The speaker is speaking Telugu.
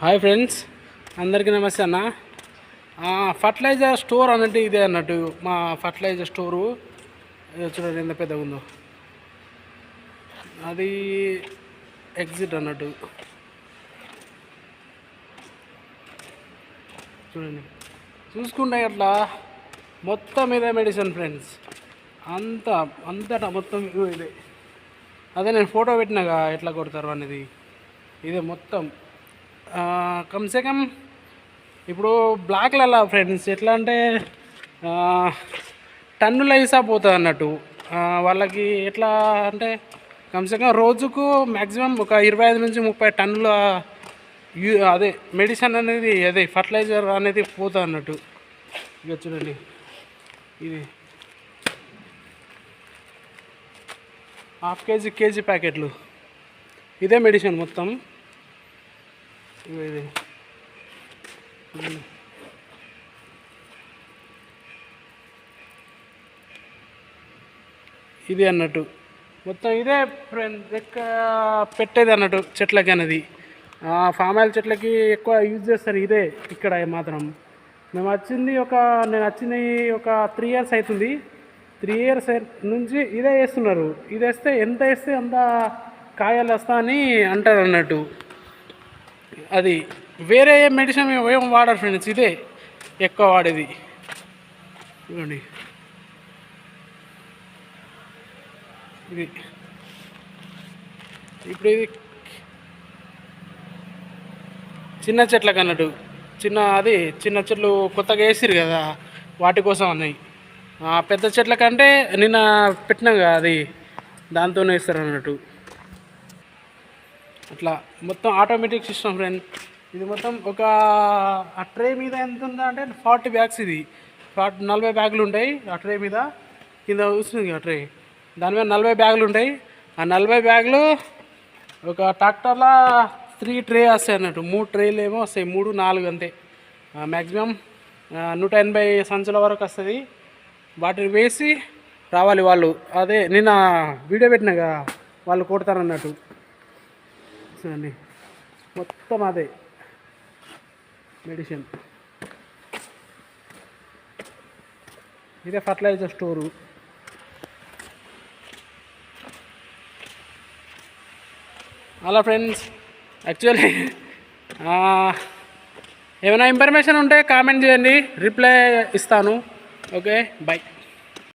హాయ్ ఫ్రెండ్స్ అందరికీ నమస్తే అన్న. ఫర్టిలైజర్ స్టోర్ అన్నట్టు ఇదే అన్నట్టు మా ఫర్టిలైజర్ స్టోరు. చూడండి ఎంత పెద్దగా ఉందో. అది ఎగ్జిట్ అన్నట్టు. చూడండి. చూసుకుంటే అట్లా మొత్తం ఇదే మెడిసిన్ ఫ్రెండ్స్ అంతా అంతటా మొత్తం ఇదే. అదే నేను ఫోటో పెట్టినాగా ఎట్లా కొడతారు అనేది. ఇదే మొత్తం. కమ్సే కమ్ ఇప్పుడు బ్లాక్లలో ఫ్రెండ్స్ ఎట్లా అంటే టన్నుల హిసాబ్ పోతుంది అన్నట్టు వాళ్ళకి ఎట్లా అంటే కమ్సే కమ్ రోజుకు మ్యాక్సిమం ఒక ఇరవై ఐదు నుంచి ముప్పై టన్నుల యూ అదే మెడిసిన్ అనేది అదే ఫర్టిలైజర్ అనేది పోతుంది అన్నట్టు ఇక చూడండి. ఇది. హాఫ్ కేజీ కేజీ ప్యాకెట్లు. ఇదే మెడిసిన్ మొత్తం. ఇది. ఇది అన్నట్టు. మొత్తం ఇదే ఫ్రెండ్ పెట్టేది అన్నట్టు చెట్లకి అనేది. ఫామ్ ఆయిల్ చెట్లకి ఎక్కువ యూజ్ చేస్తారు ఇదే ఇక్కడ మాత్రం మేము వచ్చింది ఒక నేను వచ్చింది ఒక త్రీ ఇయర్స్ అవుతుంది. త్రీ ఇయర్స్ నుంచి ఇదే వేస్తున్నారు. ఇది వేస్తే ఎంత వేస్తే అంత కాయలు వస్తా అని అంటారు అన్నట్టు. అది వేరే మెడిసిన్ మేము ఏం వాడరు ఫ్రెండ్స్ ఇదే ఎక్కువ వాడేది. ఇవ్వండి ఇది. ఇప్పుడు ఇది చిన్న చెట్లకు అన్నట్టు. చిన్న అది చిన్న చెట్లు కొత్తగా వేసిరు కదా వాటి కోసం అన్నాయి పెద్ద చెట్ల కంటే నిన్న పెట్టినాం కదా అది దాంతోనే వేస్తారు అన్నట్టు. అట్లా మొత్తం ఆటోమేటిక్ సిస్టమ్ ఫ్రెండ్ ఇది మొత్తం ఒక ఆ ట్రే మీద ఎంత ఉందా అంటే ఫార్టీ బ్యాగ్స్ ఇది. ఫార్టీ నలభై బ్యాగులు ఉంటాయి ఆ ట్రే మీద. కింద వస్తుంది ఆ ట్రే దాని మీద నలభై బ్యాగులు ఉంటాయి. ఆ నలభై బ్యాగులు ఒక ట్రాక్టర్లో త్రీ ట్రే వస్తాయి అన్నట్టు. మూడు ట్రేలు ఏమో వస్తాయి. మూడు నాలుగు అంతే. మ్యాక్సిమం నూట ఎనభై సంచుల వరకు వస్తుంది. వాటిని వేసి రావాలి వాళ్ళు. అదే నిన్న వీడియో పెట్టినాగా వాళ్ళు కొడతారన్నట్టు. చూడండి. మొత్తం అదే మెడిసిన్. ఇదే ఫర్టిలైజర్ స్టోరు. అలా ఫ్రెండ్స్ యాక్చువల్లీ ఏమైనా ఇన్ఫర్మేషన్ ఉంటే కామెంట్ చేయండి రిప్లై ఇస్తాను. Okay bye